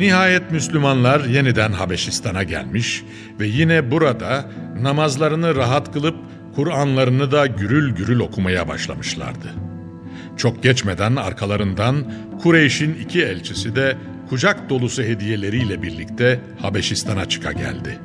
Nihayet Müslümanlar yeniden Habeşistan'a gelmiş ve yine burada namazlarını rahat kılıp Kur'anlarını da gürül gürül okumaya başlamışlardı. Çok geçmeden arkalarından Kureyş'in iki elçisi de kucak dolusu hediyeleriyle birlikte Habeşistan'a çıka geldi.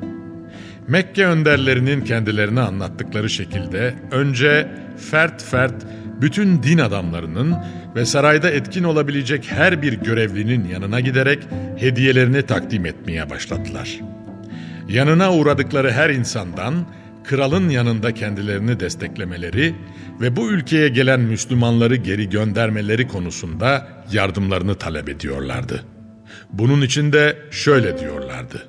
Mekke önderlerinin kendilerine anlattıkları şekilde önce fert fert bütün din adamlarının ve sarayda etkin olabilecek her bir görevlinin yanına giderek hediyelerini takdim etmeye başladılar. Yanına uğradıkları her insandan kralın yanında kendilerini desteklemeleri ve bu ülkeye gelen Müslümanları geri göndermeleri konusunda yardımlarını talep ediyorlardı. Bunun için de şöyle diyorlardı.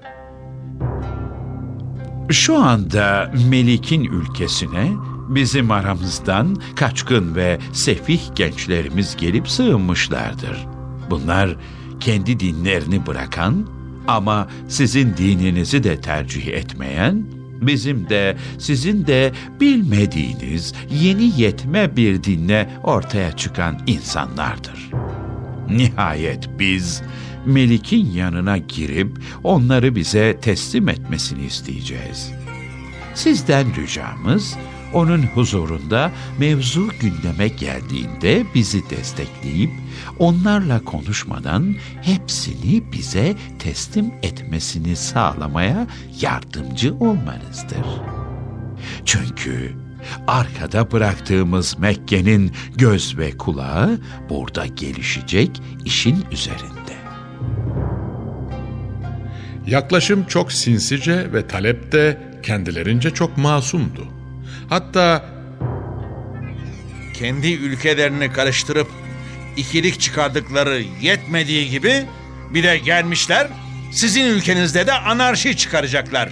Şu anda Melik'in ülkesine bizim aramızdan kaçkın ve sefih gençlerimiz gelip sığınmışlardır. Bunlar kendi dinlerini bırakan ama sizin dininizi de tercih etmeyen, bizim de sizin de bilmediğiniz yeni yetme bir dinle ortaya çıkan insanlardır. Nihayet biz Melik'in yanına girip onları bize teslim etmesini isteyeceğiz. Sizden ricamız onun huzurunda mevzu gündeme geldiğinde bizi destekleyip onlarla konuşmadan hepsini bize teslim etmesini sağlamaya yardımcı olmanızdır. Çünkü arkada bıraktığımız Mekke'nin göz ve kulağı burada gelişecek işin üzerinde. Yaklaşım çok sinsice ve talep de kendilerince çok masumdu. Hatta kendi ülkelerini karıştırıp ikilik çıkardıkları yetmediği gibi bir de gelmişler sizin ülkenizde de anarşi çıkaracaklar.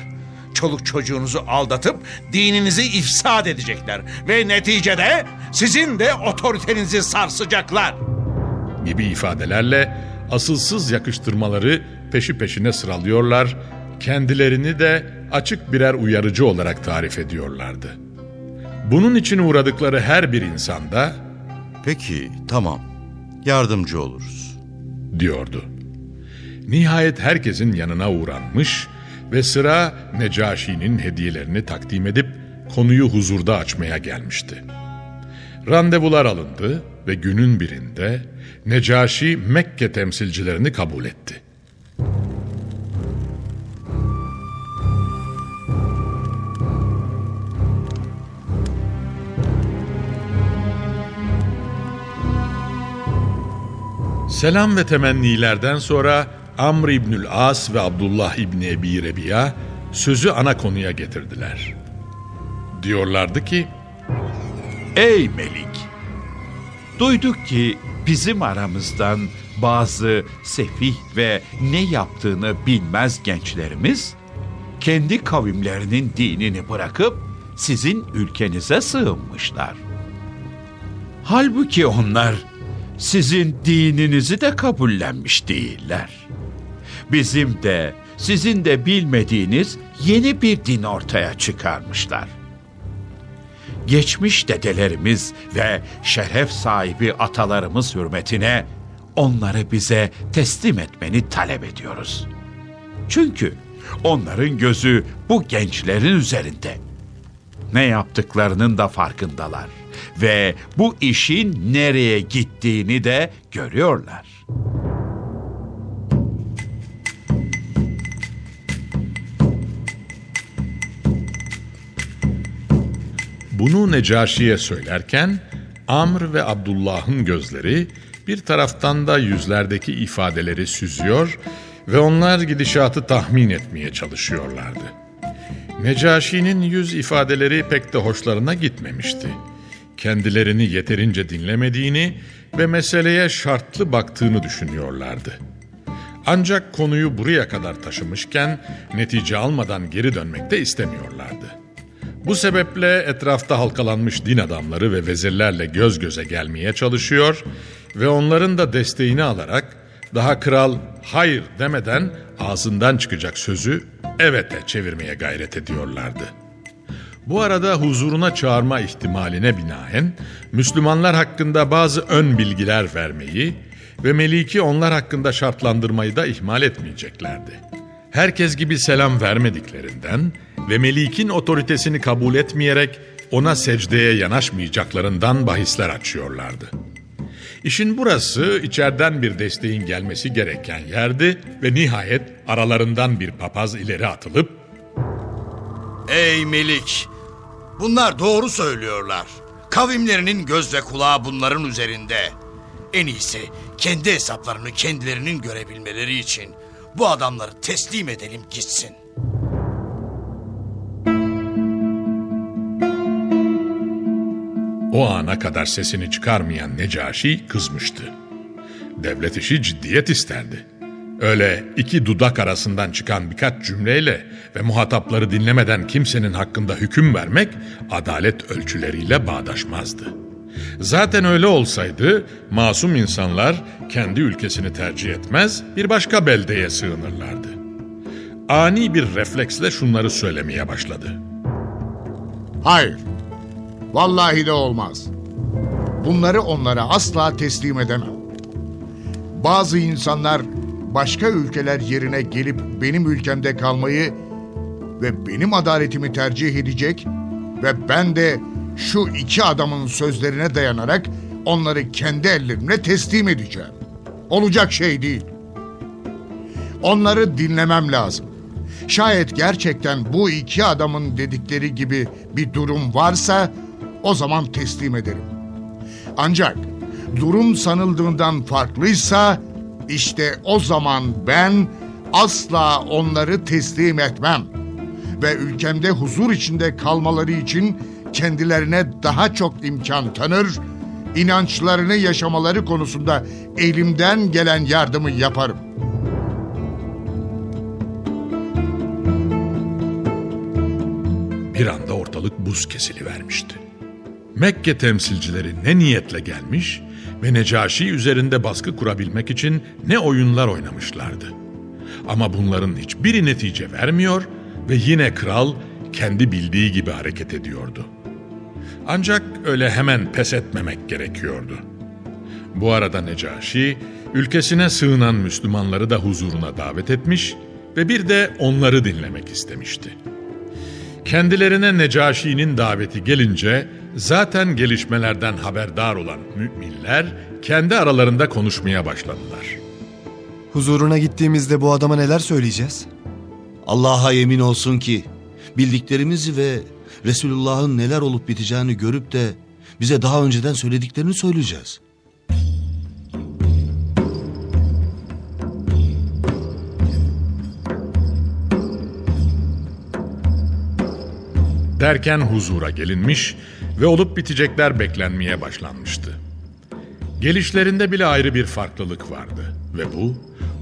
Çoluk çocuğunuzu aldatıp dininizi ifsad edecekler ve neticede sizin de otoritenizi sarsacaklar. gibi ifadelerle asılsız yakıştırmaları peşi peşine sıralıyorlar, kendilerini de açık birer uyarıcı olarak tarif ediyorlardı. Bunun için uğradıkları her bir insanda Peki, tamam. Yardımcı oluruz. diyordu. Nihayet herkesin yanına uğranmış ve sıra Necaşi'nin hediyelerini takdim edip konuyu huzurda açmaya gelmişti. Randevular alındı ve günün birinde Necaşi Mekke temsilcilerini kabul etti. Selam ve temennilerden sonra Amr İbnül As ve Abdullah İbni Ebi Rebiya sözü ana konuya getirdiler. Diyorlardı ki, Ey Melik! Duyduk ki bizim aramızdan bazı sefih ve ne yaptığını bilmez gençlerimiz kendi kavimlerinin dinini bırakıp sizin ülkenize sığınmışlar. Halbuki onlar sizin dininizi de kabullenmiş değiller. Bizim de sizin de bilmediğiniz yeni bir din ortaya çıkarmışlar geçmiş dedelerimiz ve şeref sahibi atalarımız hürmetine onları bize teslim etmeni talep ediyoruz. Çünkü onların gözü bu gençlerin üzerinde. Ne yaptıklarının da farkındalar ve bu işin nereye gittiğini de görüyorlar. Bunu Necaşi'ye söylerken Amr ve Abdullah'ın gözleri bir taraftan da yüzlerdeki ifadeleri süzüyor ve onlar gidişatı tahmin etmeye çalışıyorlardı. Necaşi'nin yüz ifadeleri pek de hoşlarına gitmemişti. Kendilerini yeterince dinlemediğini ve meseleye şartlı baktığını düşünüyorlardı. Ancak konuyu buraya kadar taşımışken netice almadan geri dönmek de istemiyorlardı. Bu sebeple etrafta halkalanmış din adamları ve vezirlerle göz göze gelmeye çalışıyor ve onların da desteğini alarak daha kral hayır demeden ağzından çıkacak sözü evete çevirmeye gayret ediyorlardı. Bu arada huzuruna çağırma ihtimaline binaen Müslümanlar hakkında bazı ön bilgiler vermeyi ve Melik'i onlar hakkında şartlandırmayı da ihmal etmeyeceklerdi. Herkes gibi selam vermediklerinden ve Melik'in otoritesini kabul etmeyerek ona secdeye yanaşmayacaklarından bahisler açıyorlardı. İşin burası içeriden bir desteğin gelmesi gereken yerdi ve nihayet aralarından bir papaz ileri atılıp Ey Melik! Bunlar doğru söylüyorlar. Kavimlerinin göz ve kulağı bunların üzerinde. En iyisi kendi hesaplarını kendilerinin görebilmeleri için bu adamları teslim edelim gitsin. O ana kadar sesini çıkarmayan Necaşi kızmıştı. Devlet işi ciddiyet isterdi. Öyle iki dudak arasından çıkan birkaç cümleyle ve muhatapları dinlemeden kimsenin hakkında hüküm vermek adalet ölçüleriyle bağdaşmazdı. Zaten öyle olsaydı masum insanlar kendi ülkesini tercih etmez bir başka beldeye sığınırlardı. Ani bir refleksle şunları söylemeye başladı. Hayır. Vallahi de olmaz. Bunları onlara asla teslim edemem. Bazı insanlar başka ülkeler yerine gelip benim ülkemde kalmayı ve benim adaletimi tercih edecek ve ben de şu iki adamın sözlerine dayanarak onları kendi ellerimle teslim edeceğim. Olacak şey değil. Onları dinlemem lazım. Şayet gerçekten bu iki adamın dedikleri gibi bir durum varsa o zaman teslim ederim. Ancak durum sanıldığından farklıysa işte o zaman ben asla onları teslim etmem. Ve ülkemde huzur içinde kalmaları için kendilerine daha çok imkan tanır, inançlarını yaşamaları konusunda elimden gelen yardımı yaparım. Bir anda ortalık buz kesilivermişti. Mekke temsilcileri ne niyetle gelmiş ve Necaşi üzerinde baskı kurabilmek için ne oyunlar oynamışlardı. Ama bunların hiçbiri netice vermiyor ve yine kral kendi bildiği gibi hareket ediyordu. Ancak öyle hemen pes etmemek gerekiyordu. Bu arada Necaşi ülkesine sığınan Müslümanları da huzuruna davet etmiş ve bir de onları dinlemek istemişti. Kendilerine Necaşi'nin daveti gelince zaten gelişmelerden haberdar olan müminler kendi aralarında konuşmaya başladılar. Huzuruna gittiğimizde bu adama neler söyleyeceğiz? Allah'a yemin olsun ki bildiklerimizi ve Resulullah'ın neler olup biteceğini görüp de bize daha önceden söylediklerini söyleyeceğiz. Derken huzura gelinmiş ve olup bitecekler beklenmeye başlanmıştı. Gelişlerinde bile ayrı bir farklılık vardı ve bu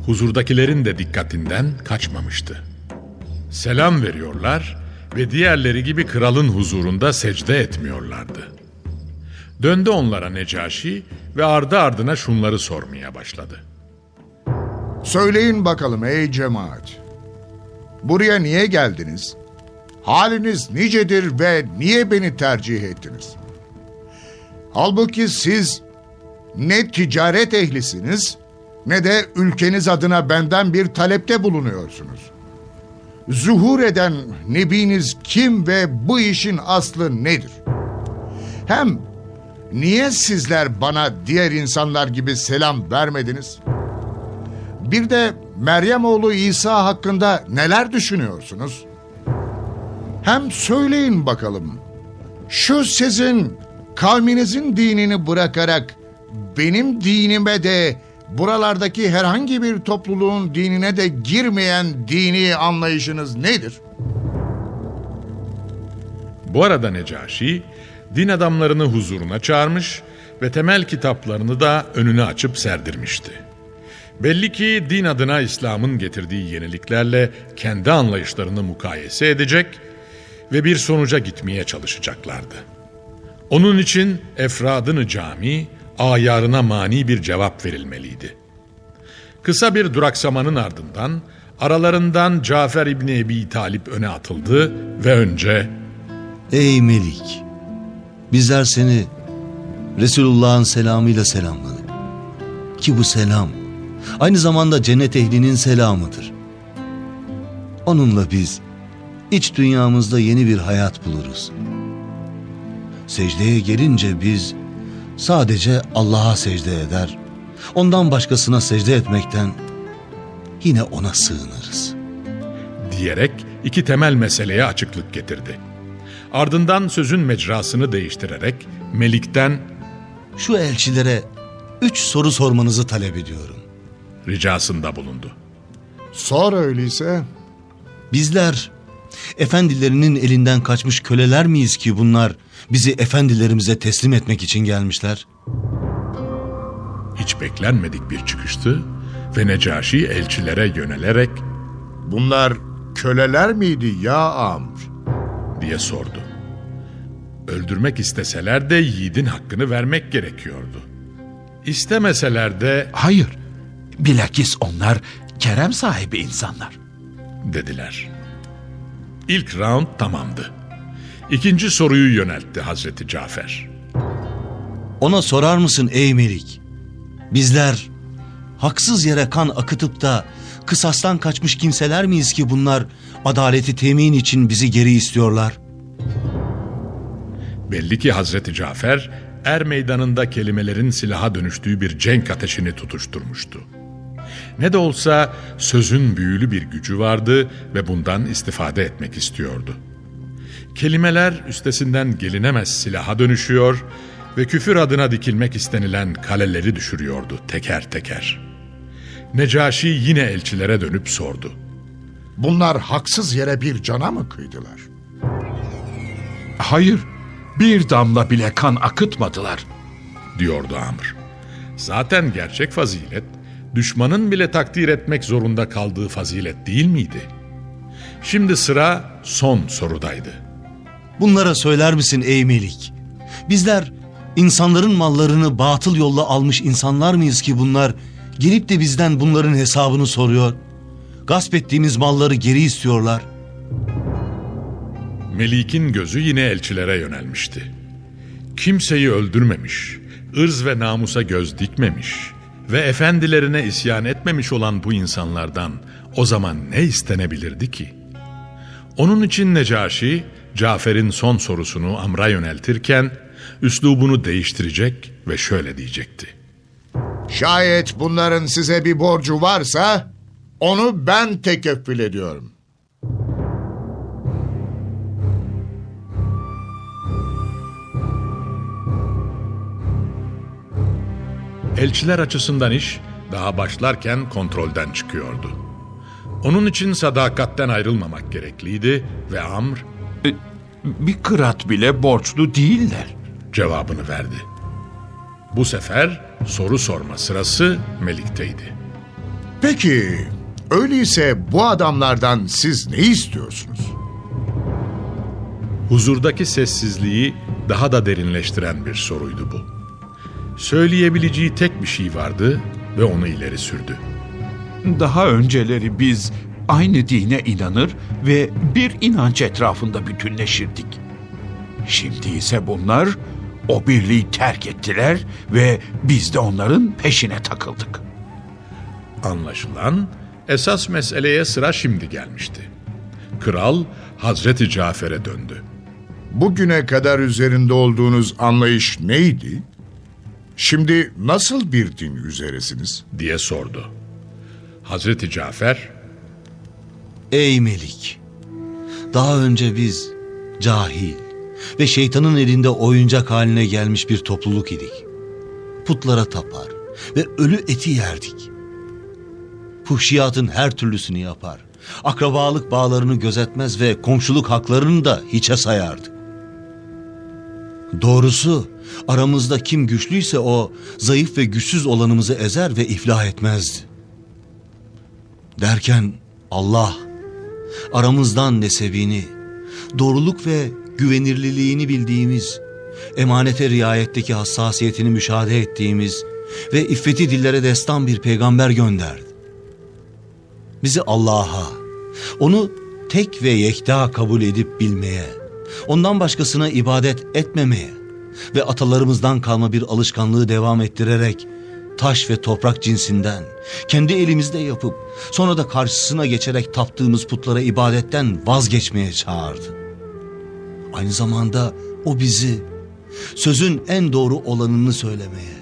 huzurdakilerin de dikkatinden kaçmamıştı. Selam veriyorlar ve diğerleri gibi kralın huzurunda secde etmiyorlardı. Döndü onlara Necaşi ve ardı ardına şunları sormaya başladı. Söyleyin bakalım ey cemaat. Buraya niye geldiniz? Haliniz nicedir ve niye beni tercih ettiniz? Halbuki siz ne ticaret ehlisiniz ne de ülkeniz adına benden bir talepte bulunuyorsunuz. Zuhur eden nebiniz kim ve bu işin aslı nedir? Hem niye sizler bana diğer insanlar gibi selam vermediniz? Bir de Meryem oğlu İsa hakkında neler düşünüyorsunuz? Hem söyleyin bakalım. Şu sizin kavminizin dinini bırakarak benim dinime de buralardaki herhangi bir topluluğun dinine de girmeyen dini anlayışınız nedir? Bu arada Necaşi din adamlarını huzuruna çağırmış ve temel kitaplarını da önüne açıp serdirmişti. Belli ki din adına İslam'ın getirdiği yeniliklerle kendi anlayışlarını mukayese edecek ve bir sonuca gitmeye çalışacaklardı. Onun için efradını cami, ayarına mani bir cevap verilmeliydi. Kısa bir duraksamanın ardından aralarından Cafer İbni Ebi Talip öne atıldı ve önce Ey Melik! Bizler seni Resulullah'ın selamıyla selamladık. Ki bu selam aynı zamanda cennet ehlinin selamıdır. Onunla biz iç dünyamızda yeni bir hayat buluruz. Secdeye gelince biz sadece Allah'a secde eder, ondan başkasına secde etmekten yine ona sığınırız. diyerek iki temel meseleye açıklık getirdi. Ardından sözün mecrasını değiştirerek Melik'ten Şu elçilere üç soru sormanızı talep ediyorum. ricasında bulundu. Sor öyleyse. Bizler efendilerinin elinden kaçmış köleler miyiz ki bunlar bizi efendilerimize teslim etmek için gelmişler? Hiç beklenmedik bir çıkıştı ve Necaşi elçilere yönelerek Bunlar köleler miydi ya Amr? diye sordu. Öldürmek isteseler de yiğidin hakkını vermek gerekiyordu. İstemeseler de Hayır. Bilakis onlar kerem sahibi insanlar. dediler. İlk round tamamdı. İkinci soruyu yöneltti Hazreti Cafer. Ona sorar mısın ey Melik? Bizler haksız yere kan akıtıp da kısastan kaçmış kimseler miyiz ki bunlar adaleti temin için bizi geri istiyorlar? Belli ki Hazreti Cafer er meydanında kelimelerin silaha dönüştüğü bir cenk ateşini tutuşturmuştu. Ne de olsa sözün büyülü bir gücü vardı ve bundan istifade etmek istiyordu. Kelimeler üstesinden gelinemez silaha dönüşüyor ve küfür adına dikilmek istenilen kaleleri düşürüyordu teker teker. Necaşi yine elçilere dönüp sordu. Bunlar haksız yere bir cana mı kıydılar? Hayır. Bir damla bile kan akıtmadılar. diyordu Amr. Zaten gerçek fazilet, düşmanın bile takdir etmek zorunda kaldığı fazilet değil miydi? Şimdi sıra son sorudaydı. Bunlara söyler misin ey Melik? Bizler insanların mallarını batıl yolla almış insanlar mıyız ki bunlar gelip de bizden bunların hesabını soruyor? Gasp ettiğimiz malları geri istiyorlar. Melik'in gözü yine elçilere yönelmişti. Kimseyi öldürmemiş, ırz ve namusa göz dikmemiş ve efendilerine isyan etmemiş olan bu insanlardan o zaman ne istenebilirdi ki? Onun için Necaşi, Cafer'in son sorusunu Amr'a yöneltirken, üslubunu değiştirecek ve şöyle diyecekti. Şayet bunların size bir borcu varsa onu ben tekeffül ediyorum. Elçiler açısından iş daha başlarken kontrolden çıkıyordu. Onun için sadakatten ayrılmamak gerekliydi ve Amr E, Bir kırat bile borçlu değiller. cevabını verdi. Bu sefer soru sorma sırası Melik'teydi. Peki öyleyse bu adamlardan siz ne istiyorsunuz? Huzurdaki sessizliği daha da derinleştiren bir soruydu bu. Söyleyebileceği tek bir şey vardı ve onu ileri sürdü. Daha önceleri biz aynı dine inanır ve bir inanç etrafında bütünleşirdik. Şimdi ise bunlar o birliği terk ettiler ve biz de onların peşine takıldık. Anlaşılan esas meseleye sıra şimdi gelmişti. Kral Hazreti Cafer'e döndü. Bugüne kadar üzerinde olduğunuz anlayış neydi? Şimdi nasıl bir din üzeresiniz? diye sordu. Hazreti Cafer Ey Melik! Daha önce biz cahil ve şeytanın elinde oyuncak haline gelmiş bir topluluk idik. Putlara tapar ve ölü eti yerdik. Fuhşiyatın her türlüsünü yapar. Akrabalık bağlarını gözetmez ve komşuluk haklarını da hiçe sayardık. Doğrusu aramızda kim güçlüyse o zayıf ve güçsüz olanımızı ezer ve iflah etmezdi. Derken Allah aramızdan nesebini, doğruluk ve güvenirliliğini bildiğimiz, emanete riayetteki hassasiyetini müşahede ettiğimiz ve iffeti dillere destan bir peygamber gönderdi. Bizi Allah'a, onu tek ve yekta kabul edip bilmeye, ondan başkasına ibadet etmemeye ve atalarımızdan kalma bir alışkanlığı devam ettirerek taş ve toprak cinsinden kendi elimizde yapıp sonra da karşısına geçerek taptığımız putlara ibadetten vazgeçmeye çağırdı. Aynı zamanda o bizi sözün en doğru olanını söylemeye,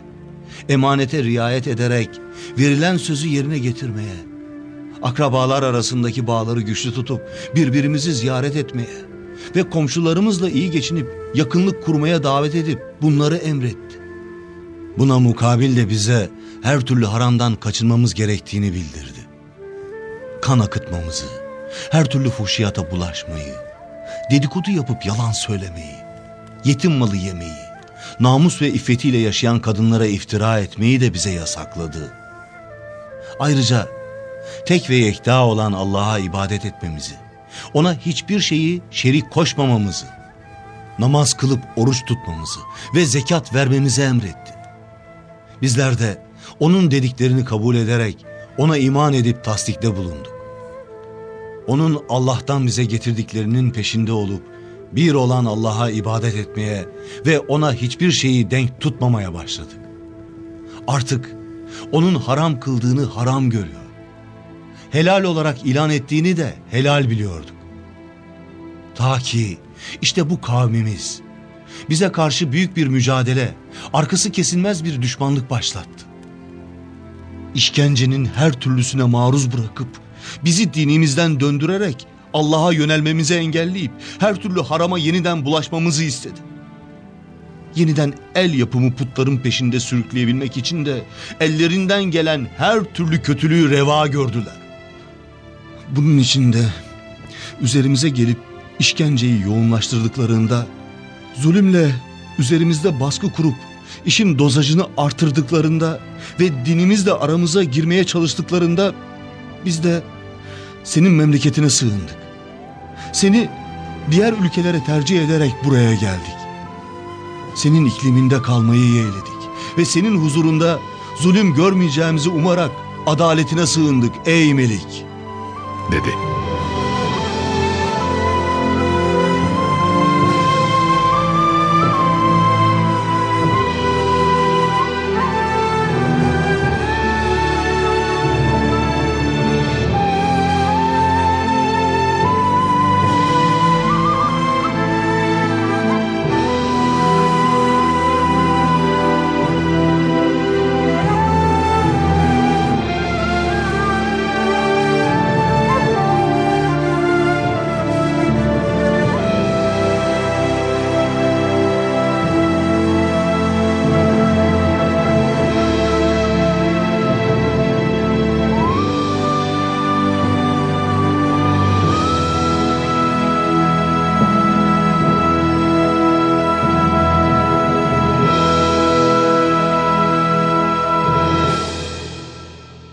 emanete riayet ederek verilen sözü yerine getirmeye, akrabalar arasındaki bağları güçlü tutup birbirimizi ziyaret etmeye ve komşularımızla iyi geçinip yakınlık kurmaya davet edip bunları emretti. Buna mukabil de bize her türlü haramdan kaçınmamız gerektiğini bildirdi. Kan akıtmamızı, her türlü fuhşiyata bulaşmayı, dedikodu yapıp yalan söylemeyi, yetim malı yemeyi, namus ve iffetiyle yaşayan kadınlara iftira etmeyi de bize yasakladı. Ayrıca tek ve yekta olan Allah'a ibadet etmemizi, ona hiçbir şeyi şerik koşmamamızı, namaz kılıp oruç tutmamızı ve zekat vermemizi emretti. Bizler de onun dediklerini kabul ederek ona iman edip tasdikte bulunduk. Onun Allah'tan bize getirdiklerinin peşinde olup bir olan Allah'a ibadet etmeye ve ona hiçbir şeyi denk tutmamaya başladık. Artık onun haram kıldığını haram görüyor. Helal olarak ilan ettiğini de helal biliyorduk. Ta ki işte bu kavmimiz bize karşı büyük bir mücadele, arkası kesilmez bir düşmanlık başlattı. İşkencenin her türlüsüne maruz bırakıp bizi dinimizden döndürerek Allah'a yönelmemizi engelleyip her türlü harama yeniden bulaşmamızı istedi. Yeniden el yapımı putların peşinde sürükleyebilmek için de ellerinden gelen her türlü kötülüğü reva gördüler. Bunun için de üzerimize gelip işkenceyi yoğunlaştırdıklarında zulümle üzerimizde baskı kurup işin dozajını artırdıklarında ve dinimizle aramıza girmeye çalıştıklarında biz de senin memleketine sığındık. Seni diğer ülkelere tercih ederek buraya geldik. Senin ikliminde kalmayı yeğledik ve senin huzurunda zulüm görmeyeceğimizi umarak adaletine sığındık ey Melik. Dedi.